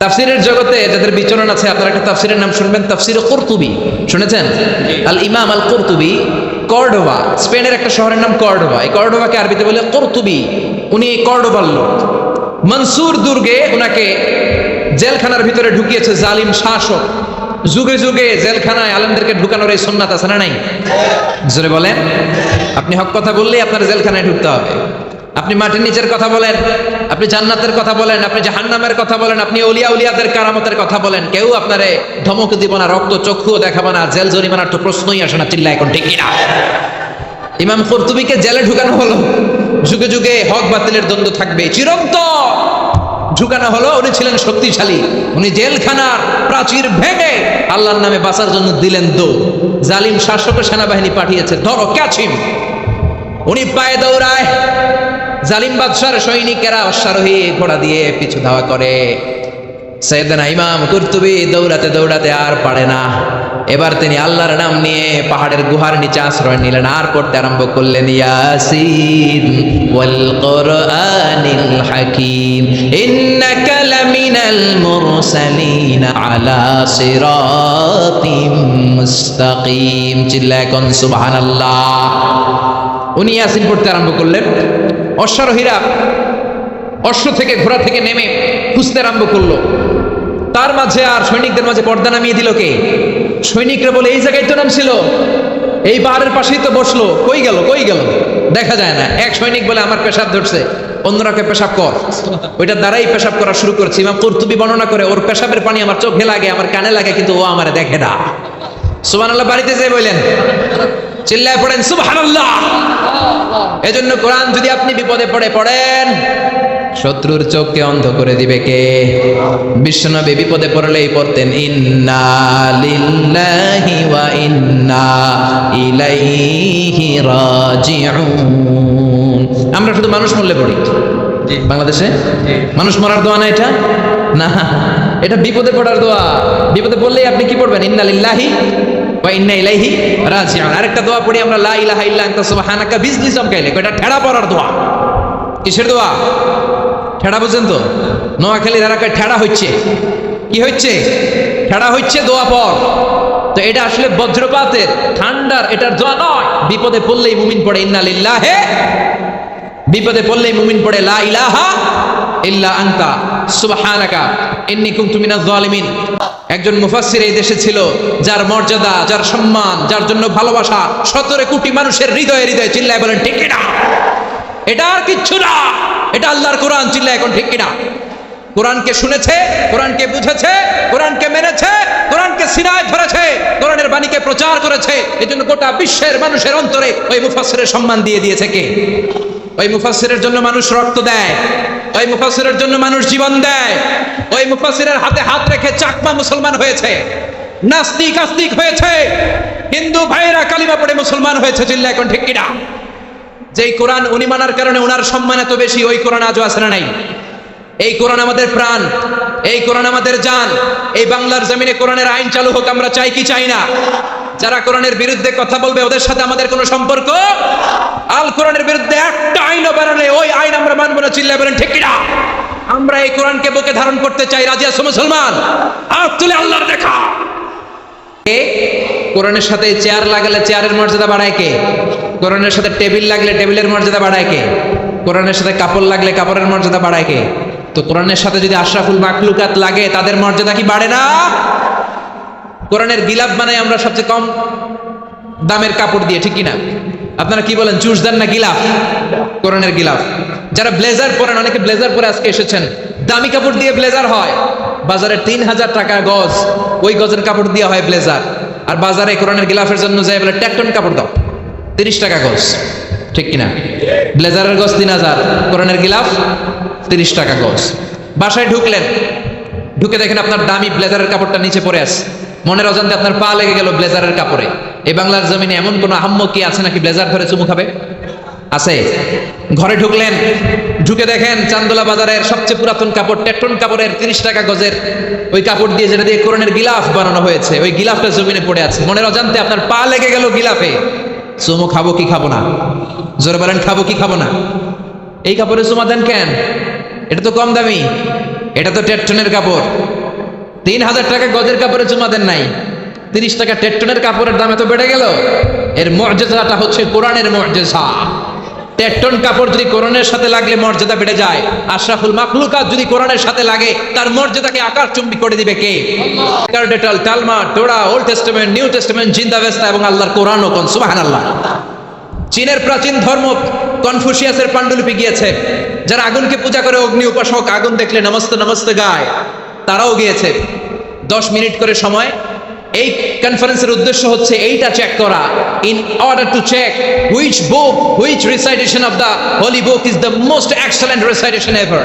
তাফসিরের জগতে যাদের বিচরণ আছে, আপনারা একটা তাফসিরের নাম শুনবেন, তাফসির কর্তুবি। শুনেছেন? আল ইমাম আল কর্তুবি, কর্ডোভা। স্পেনের একটা শহরের নাম কর্ডোভা। এই কর্ডোভাকে আরবিতে বলে কর্তুবি। উনি কর্ডোভার লোক। মনসুর দুর্গে ওনাকে জেলখানার ভিতরে ঢুকিয়েছে জালিম শাসক। যুগে যুগে জেলখানায় আলমদেরকে ঢুকানোর এই সন্ন্যাত আছে না নাই? জোরে বলেন। আপনি হক কথা বললেই আপনার জেলখানায় ঢুকতে হবে। আপনি মাটির নিচের কথা বলেন, আপনি জান্নাতের কথা বলেন, আপনি জাহান্নামের কথা বলেন, আপনি উলিয়া উলিয়াদের কারামতের কথা বলেন, কেউ আপনারে ধমক দিব না, রক্ত চক্ষু দেখাবো না, জেল জরিমানার তো প্রশ্নই আসে না চিল্লা এখন ঠিকই না ইমাম কর্তুবিকে জেলে ঢুকানো হলো, যুগে যুগে হক বাতিলের দ্বন্দ্ব থাকবে চিরন্ত ঢুকানো হলো, উনি ছিলেন শক্তিশালী, উনি জেলখানার প্রাচীর ভেঙে আল্লাহর নামে বাঁচার জন্য দিলেন দো জালিম শাসক সেনাবাহিনী পাঠিয়েছে, ধরো ক্যাচিম উনি পায়ে দৌড়ায় জালিম বাদশার সৈনিকেরা অশ্বারোহী ঘোড়া দিয়ে পিছু ধাওয়া করে। সৈয়দনা ইমাম কুর্তুবি দৌড়াতে দৌড়াতে আর পারে না। এবার তিনি আল্লাহর নাম নিয়ে পাহাড়ের গুহার নিচে আশ্রয় নিলেন আর পড়তে আরম্ভ করলেন, ইয়াসিন হাকিম মুস্তাকিম। চিল্লায় কোন, সুবহানাল্লাহ। উনি ইয়াসিন পড়তে আরম্ভ করলেন। অশ্বারোহীরা অশ্ব থেকে ঘোড়া থেকে নেমে খুঁজতে আরম্ভ করল। তার মাঝে আর সৈনিকদের মাঝে পর্দা নামিয়ে দিল কে? সৈনিকরা বলে, এই জায়গায় তো নাম ছিল। এই পাহাড়ের পাশেই তো বসল। কই গেল কই গেল? দেখা যায় না। এক সৈনিক বলে, আমার পেশাব ধরছে। অন্যরাকে পেশাব কর। ওইটার দ্বারাই পেশাব করা শুরু করছি। ইমাম কর্তুবি বর্ণনা করে, ওর পেশাবের পানি আমার চোখে লাগে, আমার কানে লাগে, কিন্তু ও আমার দেখে না। সুমান আল্লাহ বাড়িতে যেয়ে বললেন চিল্লায় পড়েন সুবহানাল্লাহ। এজন্য কোরআন যদি আপনি বিপদে পড়ে পড়েন শত্রুর চোখকে অন্ধ করে দিবে কে? বিশ্বনবী বিপদে পড়লেই পড়তেন ইন্না লিল্লাহি ওয়া ইন্না ইলাইহি রাজিউন। আমরা শুধু মানুষ মরলে পড়ি। বাংলাদেশে? মানুষ মরার দোয়া না এটা? না এটা বিপদে পড়ার দোয়া। বিপদে পড়লেই আপনি কি পড়বেন? ইন্না লিল্লাহি ওয়া ইন্না ইলাইহি রাজিউন। আরেকটা দোয়া পড়ি আমরা, লা ইলাহা ইল্লা আনতা সুবহানাকা বিজলি চমকাইলে এটা ঠেড়া পড়ার দোয়া। কিসের দোয়া? ঠেড়া বুঝছেন তো? নোয়াখালীর এলাকায় ঠেড়া হচ্ছে। কি হচ্ছে? ঠেড়া হচ্ছে, দোয়া পর। তো এটা আসলে বজ্রপাতের, ঠান্ডার, এটার দোয়া নয়। বিপদে পড়লেই মুমিন পড়ে, ইন্না লিল্লাহে। বিপদে পড়লেই মুমিন পড়ে, লা ইলাহা ইল্লা আনতা সুবহানাকা। ইন্নী কুনতু মিনাজ জালিমিন একজন মুফাসসির এই দেশে ছিল, যার মর্যাদা, যার সম্মান, যার জন্য ভালোবাসা সতেরো কোটি মানুষের হৃদয়ে হৃদয়ে চিল্লায় বলেন, ঠিক না এটা আর কিচ্ছু না। এটা আল্লাহর কোরআন চিল্লায় এখন ঠিক কিনা? কোরআনকে শুনেছে, কোরআনকে বুঝেছে, কোরআনকে মেনেছে, কোরআনকে সিনায় ধরেছে, কোরআনের বাণীকে প্রচার করেছে এই জন্য গোটা বিশ্বের মানুষের অন্তরে ওই মুফাসসিরের সম্মান দিয়ে দিয়েছে কে? ওই মুফাসসিরের জন্য মানুষ রক্ত দেয়। ওই মুফাসসিরের জন্য মানুষ জীবন দেয়। ওই মুফাসসিরের হাতে হাত রেখে চাকমা মুসলমান হয়েছে। নাস্তিক আস্তিক হয়েছে। হিন্দু ভাইয়েরা কালিমা পড়ে মুসলমান হয়েছে চিল্লা, এখন ঠিক কিনা? যেই কোরআন উনি মানার কারণে ওনার সম্মান এত বেশি, ওই কোরআন আজও না নাই? এই কোরআন আমাদের প্রাণ, এই কোরআন আমাদের জান, এই বাংলার জমিনে কোরআনের আইন চালু হোক, আমরা চাই কি চাই না? যারা কোরআনের বিরুদ্ধে কথা বলবে, ওদের সাথে আমাদের কোনো সম্পর্ক? আল কোরআনের বিরুদ্ধে একটা আইনও বেরোলে ওই আইন আমরা মানবো না চিল্লা বলেন, ঠিক আমরা এই কোরআনকে বুকে ধারণ করতে চাই, রাজি মুসলমান? আর তুলে আল্লাহর দেখা। কোরআনের সাথে চেয়ার লাগালে চেয়ারের মর্যাদা বাড়ায় কে? কোরআনের সাথে টেবিল লাগলে টেবিলের মর্যাদা বাড়ায় কে? কোরআনের সাথে কাপড় লাগলে কাপড়ের মর্যাদা বাড়ায় কে? তো কোরআনের সাথে যদি আশরাফুল মাকলুকাত লাগে, তাদের মর্যাদা কি বাড়ে না? কোরআনের গিলাফ বানাই আমরা সবচেয়ে কম দামের কাপড় দিয়ে, ঠিক কিনা? আপনারা কি বলেন চুস দেন না গিলাফ কোরআনের গিলাফ যারা ব্লেজার পরেন, অনেকে ব্লেজার পরে আজকে এসেছেন। দামি কাপড় দিয়ে ব্লেজার হয়। বাজারে তিন হাজার টাকা গজ, ওই গজের কাপড় দিয়ে হয় ব্লেজার। আর বাজারে কোরআনের গিলাফের জন্য যায় বলে, ট্যাকটন কাপড় দাও, তিরিশ টাকা গজ, ঠিক কিনা? ব্লেজারের গজ তিন হাজার, কোরআনের গিলাফ তিরিশ টাকা গজ। বাসায় ঢুকলেন, ঢুকে দেখেন আপনার দামি ব্লেজারের কাপড়টা নিচে পড়ে আছে। মনের অজান্তে আপনার পা লেগে গেল ব্লেজারের কাপড়ে। এই বাংলার জমিনে এমন কোনো আহম্ম কি আছে নাকি ব্লেজার ধরে চুমু খাবে? আছে। ঘরে ঢুকলেন, ঢুকে দেখেন চান্দোলা বাজারের সবচেয়ে পুরাতন কাপড় টেটন কাপড়ের তিরিশ টাকা গজের ওই কাপড় দিয়ে যেটা দিয়ে কোরআনের গিলাফ বানানো হয়েছে, ওই গিলাফটা জমিনে পড়ে আছে। মনের অজান্তে আপনার পা লেগে গেল গিলাফে। চুমু খাব কি খাব না? জোরে বলেন, খাব কি খাব না? এই কাপড়ে চুমা দেন কেন? এটা তো কম দামি। এটা তো টেট্টনের কাপড়। তিন হাজার টাকা গজের কাপড়ে চুমা দেন নাই। তিরিশ টাকা টেট্টনের কাপড়ের দাম এত বেড়ে গেল? এর মর্যাদাটা হচ্ছে কোরআনের মর্যাদা। টেট্টন কাপড় যদি কোরআনের সাথে লাগলে মর্যাদা বেড়ে যায়। আশরাফুল মাকলুকাত যদি কোরআনের সাথে লাগে, তার মর্যাদাকে আকাশ চুম্বি করে দিবে কে? ডেটল টালমা টোড়া, ওল্ড টেস্টামেন্ট, নিউ টেস্টামেন্ট জিন্দাবেস্তা এবং আল্লাহর কোরআন ও কোন? সুবহানাল্লাহ। চীনের প্রাচীন ধর্ম কনফুসিয়াসের পাণ্ডুলিপি গিয়েছে। যারা আগুনকে পূজা করে অগ্নি উপাসক আগুন দেখলে নমস্তে নমস্তে গায়। তারাও গিয়েছে। দশ মিনিট করে সময়। এই কনফারেন্সের উদ্দেশ্য হচ্ছে এইটা চেক করা। In order to check which book which recitation of the holy book is the most excellent recitation ever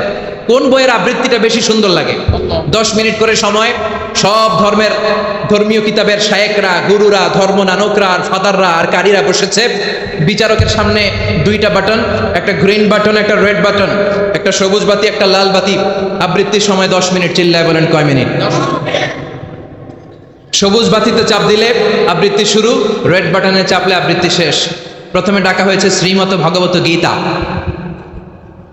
কোন বইয়ের আবৃত্তিটা বেশি সুন্দর লাগে? দশ মিনিট করে সময়, সব ধর্মের, ধর্মীয় কিতাবের শায়েকরা, গুরুরা, ধর্ম নানকরা, আর ফাদাররা, আর কারীরা বসেছে। বিচারকের সামনে দুইটা বাটন, একটা গ্রিন বাটন, একটা রেড বাটন, একটা সবুজ বাতি, একটা লাল বাতি। আবৃত্তির সময় দশ মিনিট, চিল্লায় বলেন কয় মিনিট? সবুজ বাতিতে চাপ দিলে আবৃত্তি শুরু, রেড বাটনে চাপলে আবৃত্তি শেষ। প্রথমে ডাকা হয়েছে শ্রীমত ভগবত গীতা।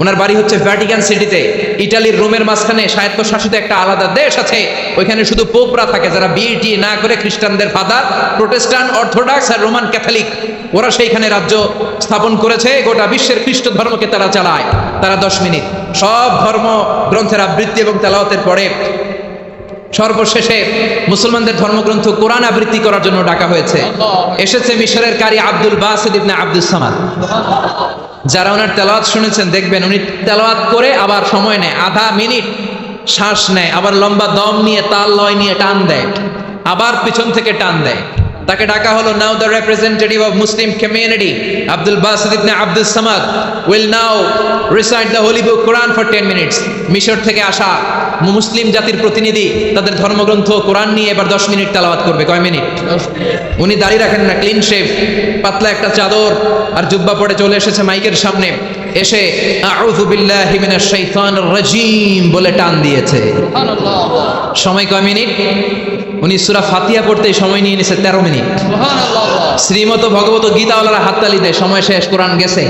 ওনার বাড়ি হচ্ছে ভ্যাটিকান সিটিতে ইটালির রোমের মাঝখানে স্বায়ত্ত শাসিত একটা আলাদা দেশ আছে। ওইখানে শুধু পোপরা থাকে, যারা বিএটি না করে খ্রিস্টানদের ফাদার প্রোটেস্টান্ট অর্থোডক্স আর রোমান ক্যাথলিক ওরা সেইখানে রাজ্য স্থাপন করেছে, গোটা বিশ্বের খ্রিস্ট ধর্মকে তারা চালায়। তারা দশ মিনিট। সব ধর্ম গ্রন্থের আবৃত্তি এবং তেলাওয়াতের পরে সর্বশেষে মুসলমানদের ধর্মগ্রন্থ কোরআন আবৃত্তি করার জন্য ডাকা হয়েছে। এসেছে মিশরের কারি আব্দুল বাসিদ আব্দুল সামাদ। যারা ওনার তেলাওয়াত শুনেছেন, দেখবেন উনি তেলাওয়াত করে আবার সময় নেয়, আধা মিনিট শ্বাস নেয়, আবার লম্বা দম নিয়ে, তাল লয় নিয়ে টান দেয়, আবার পিছন থেকে টান দেয়। তাকে ডাকা হলো now the representative of Muslim community Abdul Basit ibn Abdul Samad will now recite the holy book Quran for ten minutes মিশর থেকে আসা মুসলিম জাতির প্রতিনিধি তাদের ধর্মগ্রন্থ কোরআন নিয়ে এবার দশ মিনিট তেলাওয়াত করবে। কয় মিনিট? উনি দাঁড়িয়ে রাখেন না ক্লিন শেভ পাতলা একটা চাদর আর জুব্বা পরে চলে এসেছে মাইকের সামনে। এসে আউযু বিল্লাহি মিনাশ শাইতানির রাজিম বলে টান দিয়েছে। সময় কয় মিনিট? উনি সূরা ফাতিয়া পড়তে সময় নিয়ে নিছে 13 মিনিট। শ্রীমত ভগবত গীতাওয়ালারা হাততালি দেয় সময় শেষ কোরআন গেছে।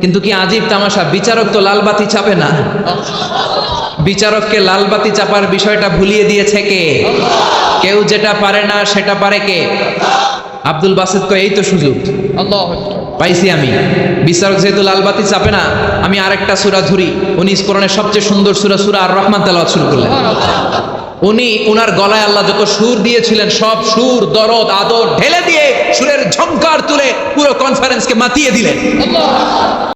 কিন্তু কি আজীব তামাশা বিচারক তো লাল বাতি চাপে না? বিচারককে লাল বাতি চাপার বিষয়টা ভুলিয়ে দিয়েছে কে? কেউ যেটা পারে না সেটা পারে কে? আব্দুল বাসিদ কয় এই তো সুযোগ। পাইছি আমি। বিচারক যেহেতু লাল বাতি চাপে না আমি আরেকটা সুরা ধরি। উনি কোরআনের সবচেয়ে সুন্দর সুরা সুরা আর রহমান তেলাওয়াত শুরু করলেন। উনি উনার গলায় আল্লাহ যত সুর দিয়েছিলেন, সব সুর, দরদ, আদর ঢেলে দিয়ে সুরের ঝঙ্কার তুলে পুরো কনফারেন্সকে মাতিয়ে দিলেন।